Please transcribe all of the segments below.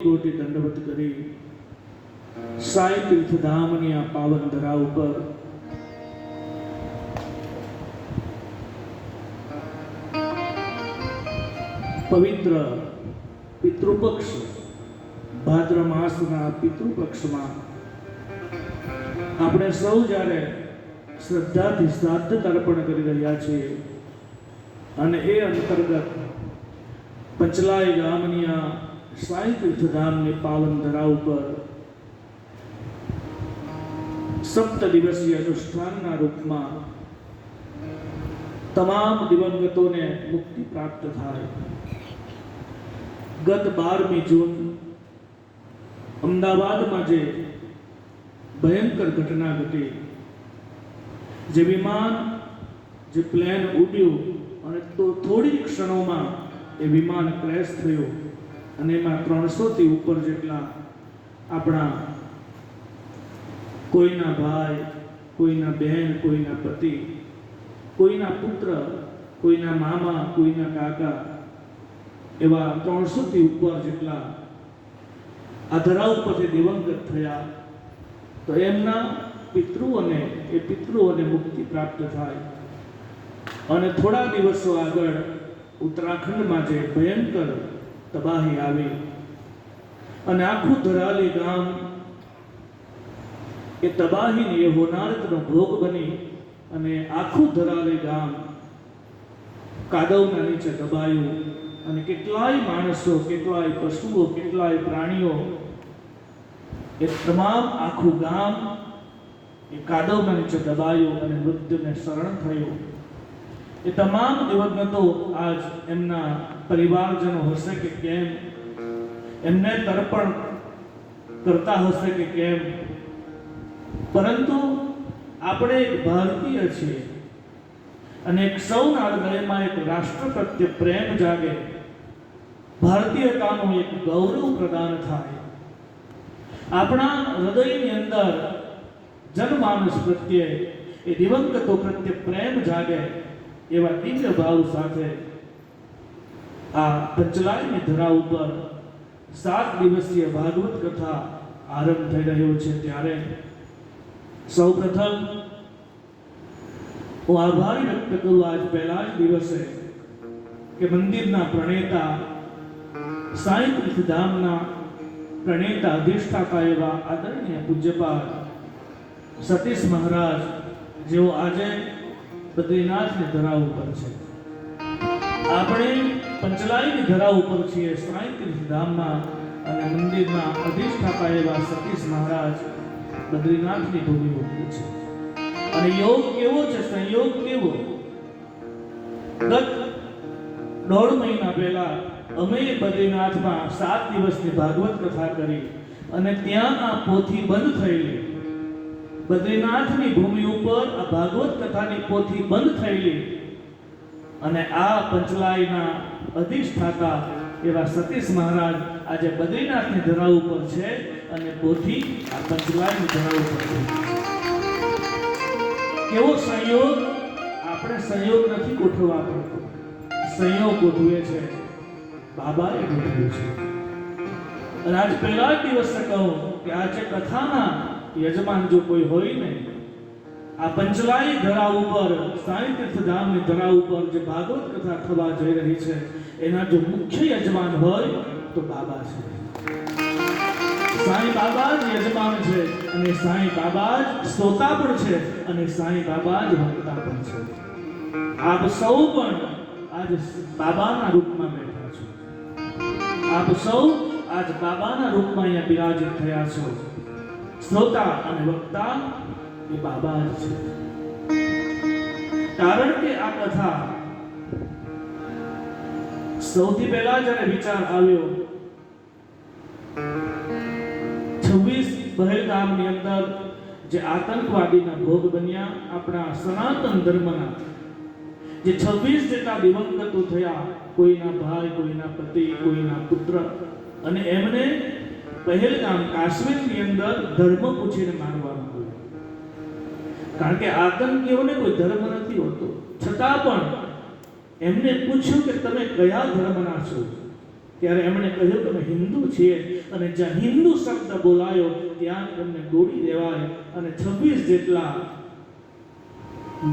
કોટી દંડવત કરી સાઈ તીર્થધામની આ પાવન ધરા ઉપર પવિત્ર પિતૃપક્ષ ભાદ્ર માસના પિતૃપક્ષમાં આપણે સૌ જ્યારે શ્રદ્ધાથી શ્રાદ્ધ તર્પણ કરી રહ્યા છીએ અને એ અંતર્ગત પંચલાય ગામની આ તીર્થધામની પાવન ધરા ઉપર સપ્ત દિવસીય અનુષ્ઠાનના રૂપમાં તમામ દિવંગતોને મુક્તિ પ્રાપ્ત થાય. ગત બારમી જૂન અમદાવાદમાં જે ભયંકર ઘટના ઘટી, જે વિમાન, જે પ્લેન ઉડ્યું અને તો થોડી ક્ષણોમાં એ વિમાન ક્રેશ થયું. અને એમાં ત્રણસોથી ઉપર જેટલા આપણા કોઈના ભાઈ, કોઈના બહેન કોઈના પતિ, કોઈના પુત્ર, કોઈના મામા, કોઈના કાકા, એવા ત્રણસોથી ઉપર જેટલા આ ધરા ઉપરથી દિવંગત થયા, તો એમના પિતૃઓને એ પિતૃઓને મુક્તિ પ્રાપ્ત થાય. અને થોડા દિવસો આગળ ઉત્તરાખંડમાં જે ભયંકર તબાહી આવી. અને આખું ધરાલી ગામ એ તબાહીને એ હોનારતનો ભોગ બની અને આખું ધરાલી ગામ કાદવના નીચે દબાયું. અને કેટલાય માણસો, કેટલાય પશુઓ, કેટલાય પ્રાણીઓ એ તમામ આખું ગામ એ કાદવના નીચે દબાયું અને મૃત્યુને શરણ થયું. એ તમામ દિવંગતો આજ એમના પરિવારજનો હશે કે કેમ? એમને તર્પણ કરતા હશે કે કેમ? પરંતુ આપણે એક ભારતીય છીએ અને એક સૌના હૃદયમાં એક રાષ્ટ્ર પ્રત્યે પ્રેમ જાગે. ભારતીયતાનું એક ગૌરવ પ્રદાન થાય. આપણા હૃદયની અંદર જનમાનસ પ્રત્યે, એ દિવંગતો પ્રત્યે પ્રેમ જાગે. એવા દિવ્ય ભાવ સાથે આ પંચલાયની ધરા ઉપર સાત દિવસીય ભાગવત કથા આરંભ થઈ રહ્યો છે ત્યારે સૌપ્રથમ હું આભાર વ્યક્ત કરું આજ પહેલા જ દિવસે કે મંદિરના પ્રણેતા સાંઈ તીર્થધામના પ્રણેતા અધિષ્ઠાતા એવા આદરણીય પૂજ્યપાલ સતીશ મહારાજ, જેઓ આજે બદ્રીનાથની ધરા ઉપર છે. આપણે પંચલાયની ધરા ઉપર છીએ સાંઈ ધામમાં અને મંદિરમાં અધિષ્ઠાતા એવા સતીશ મહારાજ બદ્રીનાથની ભૂમિ ઉપર છે. અને યોગ કેવો છે, સંયોગ કેવો? ગત દોઢ મહિના પહેલા અમે બદ્રીનાથમાં સાત દિવસની ભાગવત કથા કરી અને ત્યાં આ પોથી બંધ થયેલી. બદ્રીનાથની ભૂમિ ઉપર આ ભાગવત કથાની પોથી બંધ થયેલી. અને આ પંચલાઈના અધિષ્ઠાતા એવા સતીશ મહારાજ આજે બદ્રીનાથની ધરા ઉપર છે અને પોથી આ પંચલાઈની ધરા ઉપર છે. કેવો સંયોગ? આપણે સંયોગ નથી ગોઠવવા પડતો. સંયોગ ગોઠવે છે. બાબાએ ગોઠવ્યું છે. અને આજ પહેલા જ દિવસે કહું કે આજે કથાના યજમાન જો કોઈ હોય ને, આ પંચલાઈ ધરા ઉપર સાઈ તીર્થધામની ધરા ઉપર જે ભાગવત કથા થવા જઈ રહી છે, એના જો મુખ્ય યજમાન હોય, તો બાબા છે. સાંઈ બાબા જ યજમાન છે, અને સાંઈ બાબા જ શ્રોતા પણ છે, અને સાંઈ બાબા જ ભક્તા પણ છે. આપ સૌ પણ આજ બાબાના રૂપમાં બેઠા છો. આપ સૌ આજ બાબાના રૂપમાં અહીંયા બિરાજિત થયા છો. શ્રોતા અને વક્તા એ બાબા જ છે. કારણ કે આ કથા સૌથી પહેલા જ્યારે વિચાર આવ્યો, છવ્વીસ પહેલગામની અંદર જે આતંકવાદીના ભોગ બન્યા આપણા સનાતન ધર્મના, જે છવ્વીસ જેટલા દિવંગતો થયા, કોઈના ભાઈ, કોઈના પતિ, કોઈના પુત્ર, અને એમને પહેલગામ કાશ્મીરની અંદર ધર્મ પૂછીને મારવામાં આવ્યું કારણ કે આતંકીઓને કોઈ ધર્મ નથી હોતો. છતાં પણ એમને પૂછ્યું કે તમે કયા ધર્મના છો? ત્યારે એમણે કહ્યું અમે હિન્દુ છીએ અને જ્યાં હિન્દુ શબ્દ બોલાયો, ત્યાં એમને દોડી દેવાય અને છવ્વીસ જેટલા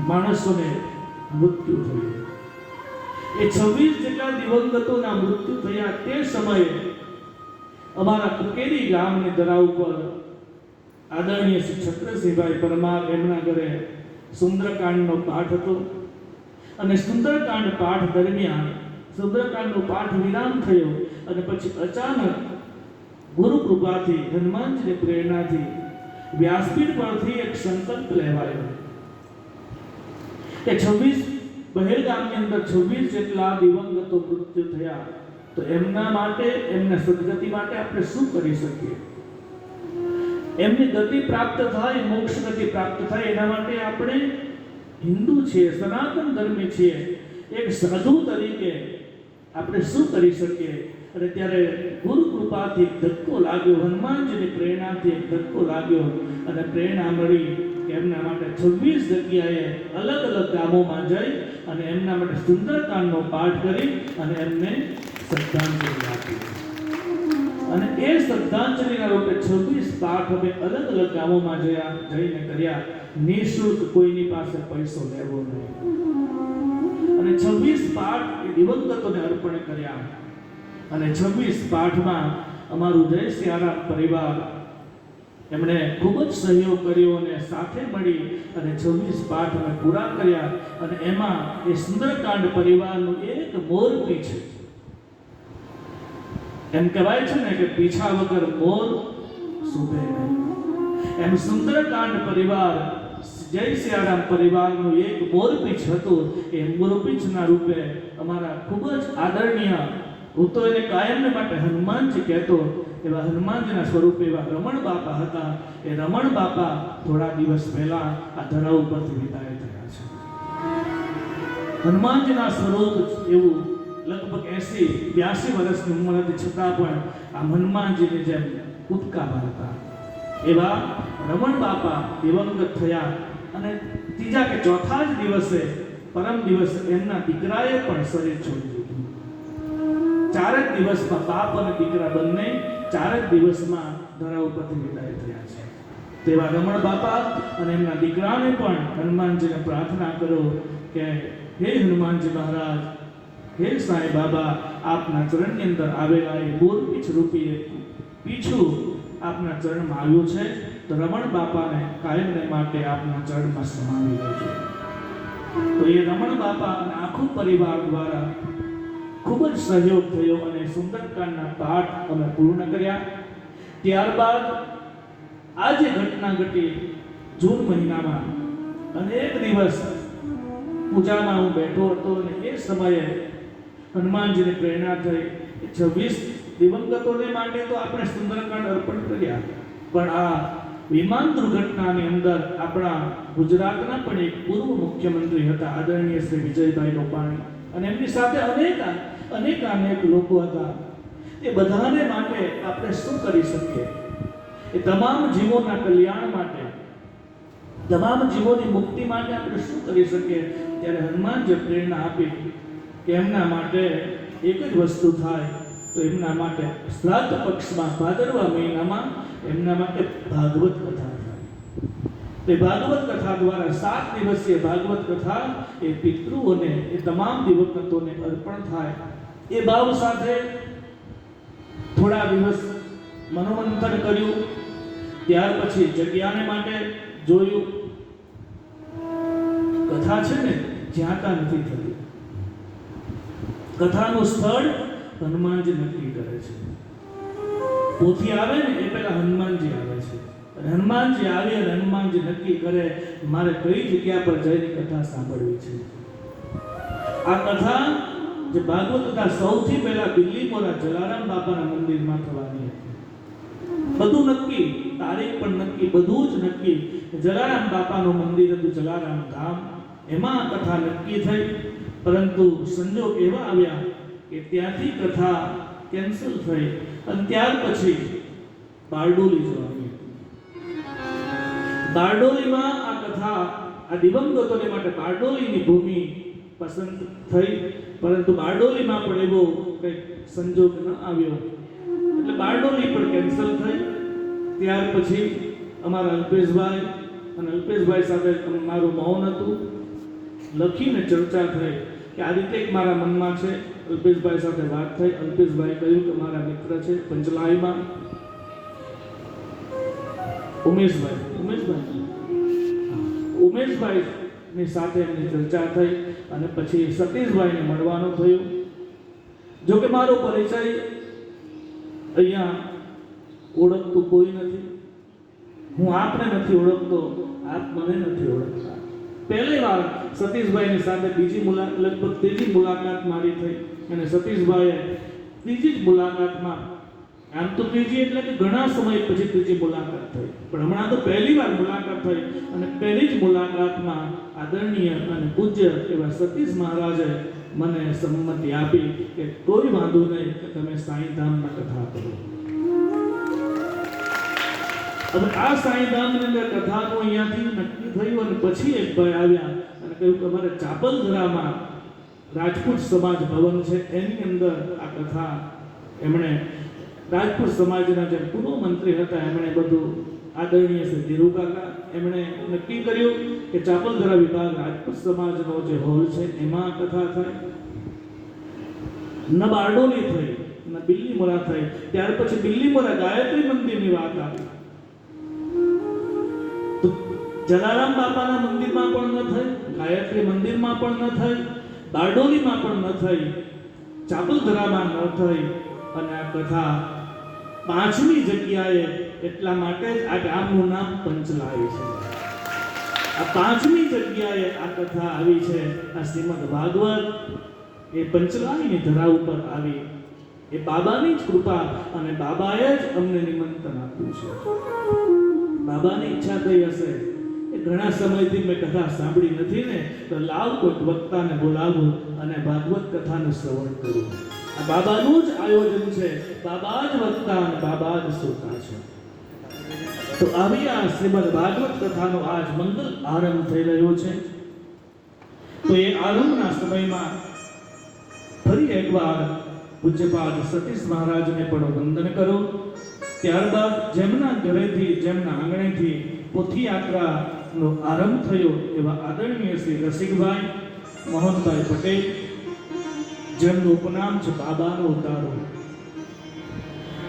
માણસોને મૃત્યુ થયું. એ છવ્વીસ જેટલા દિવંગતોના મૃત્યુ થયા તે સમયે અમારા કુકેરી ગામની દરા ઉપર આદરણીય શ્રી છત્રસિંહભાઈ પરમાર એમના ઘરે સુંદરકાંડનો પાઠ હતો. અને સુંદરકાંડ પાઠ દરમિયાન સુંદરકાંડનો પાઠ વિરામ થયો અને પછી અચાનક ગુરુ કૃપાથી, હનુમાનજીની પ્રેરણાથી વ્યાસપીઠ પરથી એક સંકલ્પ લેવાયો. કે છવ્વીસ પહેલગામની અંદર છવ્વીસ જેટલા દિવંગતો મૃત્યુ થયા. તો એમના માટે, એમને સદગતિ માટે આપણે શું કરી શકીએ? એમની ગતિ પ્રાપ્ત થાય, મોક્ષ ગતિ પ્રાપ્ત થાય, એના માટે આપણે હિન્દુ છીએ, સનાતન ધર્મી છીએ. એક સાધુ તરીકે આપણે શું કરી શકીએ? અને ત્યારે ગુરુ કૃપાથી ધક્કો લાગ્યો, હનુમાનજીની પ્રેરણાથી ધક્કો લાગ્યો, અને પ્રેરણા મળી એમના માટે છવ્વીસ જગ્યાએ અલગ અલગ ગામોમાં જઈ અને એમના માટે સુંદરકાંડનો પાઠ કરી અને એમને શ્રદ્ધાંજલિ આપી. અને એ શ્રદ્ધાંજલિના રૂપે છવ્વીસ પાઠ અમે અલગ અલગ ગામોમાં જયા, જઈને કર્યા. નિઃશુલ્ક કોઈની પાસે પૈસો લેવો નહીં. અને છવ્વીસ પાઠ એ દિવંગતોને અર્પણ કર્યા. અને છવ્વીસ પાઠમાં અમારું જય સિયારામ પરિવાર એમણે ખૂબ જ સહયોગ કર્યો અને સાથે મળી અને છવ્વીસ પાઠ અમે પૂરા કર્યા. અને એમાં એ સુંદરકાંડ પરિવારનું એક મોરપી છે. એમ કહેવાય છે ને કે પીછા વગર મોર શોભે એમ સુંદરકાંડ પરિવાર, જય સિયારામ પરિવારનું એક મોરપીછ હતું. એ મોરપીછના રૂપે અમારા ખૂબ જ આદરણીય હું તો એને કાયમને માટે હનુમાનજી કહેતો. એવા હનુમાનજીના સ્વરૂપે એવા રમણ બાપા હતા. એ રમણ બાપા થોડા દિવસ પહેલા આ ધરા ઉપરથી વિદાય થયા છે. હનુમાનજીના સ્વરૂપ એવું લગભગ એસી, બ્યાસી વર્ષની ઉંમર હતી છતાં પણ આ હનુમાનજીની જેમ કૂદકા મારતા એવા રમણ બાપા દિવંગત થયા અને ત્રીજા કે ચોથા જ દિવસે, પરમ દિવસે એમના દીકરાએ પણ શરીર છોડી દીધું. ચાર જ દિવસમાં બાપ અને દીકરા બંને ચાર જ દિવસમાં ધરા ઉપરથી વિદાય થયા છે. તેવા રમણ બાપા અને એમના દીકરાને પણ હનુમાનજીને પ્રાર્થના કરો કે, હે હનુમાનજી મહારાજ હે સાંઈ બાબા, આપના ચરણની અંદર આવેલા એ બોર પીછ રૂપી પીછું આપના ચરણમાં આવ્યું છે તો રમણ બાપાને કાયમને માટે આપના ચરણમાં સમાવી લેજો તો એ રમણ બાપા અને આખો પરિવાર દ્વારા ખૂબ જ સહયોગ થયો અને સુંદરકાંડના પાઠ અમે પૂર્ણ કર્યા. ત્યારબાદ આ જે ઘટના ઘટી જૂન મહિનામાં, અને એક દિવસ પૂજામાં હું બેઠો હતો અને એ સમયે હનુમાનજીની પ્રેરણા થઈ. છવ્વીસ દિવંગતોને માટે તો આપણે સુંદરકાંડ અર્પણ કર્યા. પણ આ વિમાન દુર્ઘટનાની અંદર આપણા ગુજરાતના પણ એક પૂર્વ મુખ્યમંત્રી હતા, આદરણીય શ્રી વિજયભાઈ રૂપાણી. અને એમની સાથે અનેક અનેક અનેક લોકો હતા. એ બધાને માટે આપણે શું કરી શકીએ? એ તમામ જીવોના કલ્યાણ માટે, તમામ જીવોની મુક્તિ માટે આપણે શું કરી શકીએ? ત્યારે હનુમાન જે પ્રેરણા આપી. કે એમના માટે એક જ વસ્તુ થાય તો એમના માટે શ્રાદ્ધ પક્ષમાં ભાદરવા મહિનામાં એમના માટે ભાગવત કથા થાય. તે ભાગવત કથા દ્વારા સાત દિવસીય ભાગવત કથા એ પિતૃઓને, એ તમામ દિવગતોને અર્પણ થાય. એ ભાવ સાથે થોડા દિવસ મનોમંથન કર્યું. ત્યાર પછી જગ્યાને માટે જોયું. કથા છે ને જ્યાં ત્યાં નથી થતી. કથાનું સ્થળ હનુમાનજી નક્કી કરે છે. પોથી આવે ને એ પહેલા હનુમાનજી આવે છે. હનુમાનજી આવે અને હનુમાનજી નક્કી કરે, મારે કઈ જગ્યા પર જઈને કથા સાંભળવી છે. આ કથા જે ભાગવત કથા સૌથી પહેલા દિલ્હી મોરા જલારામ બાપાના મંદિરમાં થવાની હતી. બધું નક્કી, તારીખ પણ નક્કી, બધું જ નક્કી. જલારામ બાપાનું મંદિર હતું જલારામ ધામ. એમાં કથા નક્કી થઈ. પરંતુ સંજોગ એવા આવ્યા કે ત્યાંથી કથા કેન્સલ થઈ અને ત્યાર પછી બારડોલી જવાની બારડોલીમાં આ કથા આ દિવંગતોને માટે બારડોલીની ભૂમિ પસંદ થઈ, પરંતુ બારડોલીમાં પણ એવો કંઈક સંજોગ ન આવ્યો. એટલે બારડોલી પણ કેન્સલ થઈ. ત્યાર પછી અમારા અલ્પેશભાઈ અને અલ્પેશભાઈ સાથે મારું મૌન હતું. લખીને ચર્ચા થઈ. કે આ રીતે મારા મનમાં છે, અલ્પેશભાઈ સાથે વાત થઈ. અલ્પેશભાઈ કહ્યું કે મારા મિત્ર છે પંચલાઈમાં ઉમેશભાઈ ઉમેશભાઈ. ઉમેશભાઈ ની સાથે એમની ચર્ચા થઈ અને પછી સતીશભાઈને મળવાનું થયું. જો કે મારો પરિચય અહીંયા ઓળખતું કોઈ નથી. હું આપને નથી ઓળખતો, આપ મને નથી ઓળખતા. પહેલી વાર સતીશભાઈની સાથે બીજી મુલાકાત લગભગ ત્રીજી મુલાકાત મારી થઈ અને સતીશભાઈએ ત્રીજી જ મુલાકાતમાં, આમ તો ત્રીજી એટલે કે ઘણા સમય પછી ત્રીજી મુલાકાત થઈ. પણ હમણાં તો પહેલી વાર મુલાકાત થઈ અને પહેલી જ મુલાકાતમાં આદરણીય અને પૂજ્ય એવા સતીશ મહારાજે મને સંમતિ આપી કે કોઈ વાંધો નહીં કે તમે સાંઈધામમાં કથા કરો. હવે આ સાંઈધામની અંદર કથાનું અહીંયાથી નક્કી થયું અને પછી એક ભાઈ આવ્યા અને કહ્યું કે અમારે ચાપલધરામાં રાજપૂત સમાજ ભવન છે. એની અંદર આ કથા એમણે રાજપૂત સમાજના જે પૂર્વ મંત્રી હતા, એમણે બધું આદરણીય શ્રી ધીરુકાકા એમણે નક્કી કર્યું કે ચાપલધરા વિભાગ રાજપૂત સમાજનો જે હોલ છે, એમાં કથા થાય. ન બારડોલી થઈ, ન બિલ્લીમોરા થઈ. ત્યાર પછી બિલ્લીમોરા ગાયત્રી મંદિરની વાત આવી. જલારામ બાપાના મંદિરમાં પણ ન થઈ, ગાયત્રી મંદિરમાં પણ ન થઈ બારડોલીમાં પણ ન થઈ ચાપલધરામાં ન થઈ. અને આ કથા પાંચમી જગ્યાએ એટલા માટે જ આ ગામનું નામ પંચલાય છે. આ પાંચમી જગ્યાએ આ કથા આવી છે, આ શ્રીમદ ભાગવત. એ પંચલાઈની ધરા ઉપર આવી. એ બાબાની જ કૃપા અને બાબાએ જ અમને નિમંત્રણ આપ્યું છે. બાબાની ઈચ્છા થઈ હશે. ઘણા સમયથી મેં કથા સાંભળી નથી ને, તો લાવ કોઈક વક્તાને બોલાવું અને ભાગવત કથાનું શ્રવણ કરું. આ બાબાનું જ આયોજન છે. બાબા જ વક્તા અને બાબા જ શ્રોતા છે. તો આવી આ શ્રીમદ ભાગવત કથાનો આજ મંગલ આરંભ થઈ રહ્યો છે. તો એ આરંભના સમયમાં ફરી એકવાર પૂજ્યપાદ સતીશ મહારાજને પણ વંદન કરો. ત્યારબાદ જેમના ઘરેથી, જેમના આંગણેથી પોથી યાત્રાનો આરંભ થયો એવા આદરણીય શ્રી રસિકભાઈ મોહનભાઈ પટેલ, જેમનું ઉપનામ છે બાબાનો ઉતારો.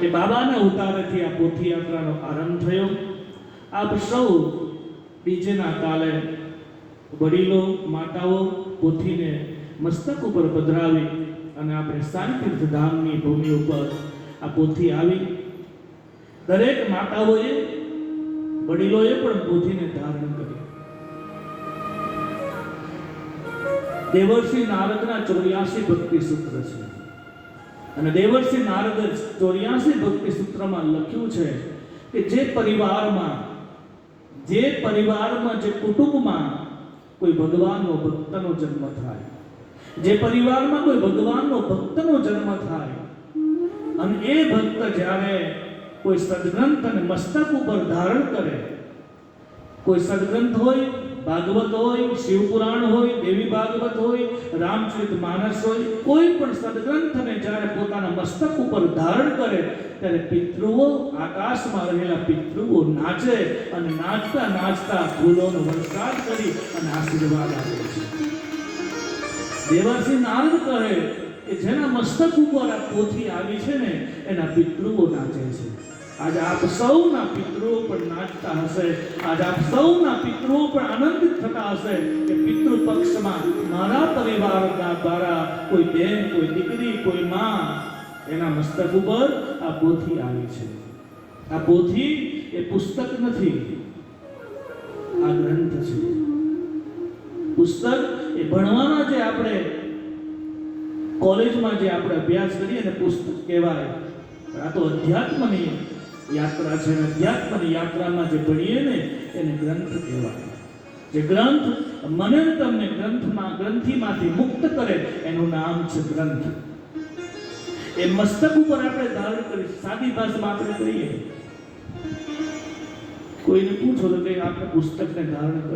એ બાબાના ઉતારેથી આ પોથી યાત્રાનો આરંભ થયો. આપ સૌ બીજેના કાલે વડીલો, માતાઓ પોથીને મસ્તક ઉપર પધરાવી અને આપણે શાંતિર્થ ધામની ભૂમિ ઉપર આ પોથી આવી. દરેક માતાઓએ વડીલોએ પણ બુદ્ધિને ધારણ કરી દેવર્ષિ નારદના ચોર્યાસી ભક્તિ સૂત્ર છે. અને દેવર્ષિ નારદ ચોર્યાસી ભક્તિ સૂત્રમાં લખ્યું છે કે જે પરિવારમાં જે પરિવારમાં, જે કુટુંબમાં કોઈ ભગવાનનો ભક્તનો જન્મ થાય, જે પરિવારમાં કોઈ ભગવાનનો ભક્તનો જન્મ થાય, અને એ ભક્ત જ્યારે કોઈ સદગ્રંથ અને મસ્તક ઉપર ધારણ કરે. કોઈ સદગ્રંથ હોય, ભાગવત હોય, શિવપુરાણ હોય, દેવી ભાગવત હોય, રામચરિત માનસ હોય, કોઈ પણ સદગ્રંથને જ્યારે પોતાના મસ્તક ઉપર ધારણ કરે, ત્યારે પિતૃઓ આકાશમાં રહેલા પિતૃઓ નાચે અને નાચતા નાચતા ફૂલોનો વરસાદ કરી અને આશીર્વાદ આપે છે. દેવાસી નારદ કહે કે જેના મસ્તક ઉપર આ પોથી આવી છે ને, એના પિતૃઓ નાચે છે. આજે આપ સૌના પિતૃઓ પણ નાચતા હશે. આજે આપ સૌના પિતૃઓ પણ આનંદિત થતા હશે કે પિતૃ પક્ષમાં મારા પરિવારના દ્વારા કોઈ બેન, કોઈ દીકરી, કોઈ માં એના મસ્તક ઉપર આ પોથી આવી છે. આ પોથી એ પુસ્તક નથી. આ ગ્રંથ છે. પુસ્તક એ ભણવાના જે આપણે કોલેજમાં જે આપણે અભ્યાસ કરીએ ને પુસ્તક કહેવાય, આ તો અધ્યાત્મની યાત્રા છે અને અધ્યાત્મની યાત્રામાં જે ભણીએ ને, એને ગ્રંથ કહેવાય. જે ગ્રંથ, મને તમને ગ્રંથમાં, ગ્રંથિમાંથી મુક્ત કરે, એનું નામ છે ગ્રંથ. એ મસ્તક ઉપર આપણે ધારણ કરી, સાદી ભાષામાં આપણે કહીએ. કોઈને પૂછો તો કે આપણે પુસ્તકને ધારણ કરી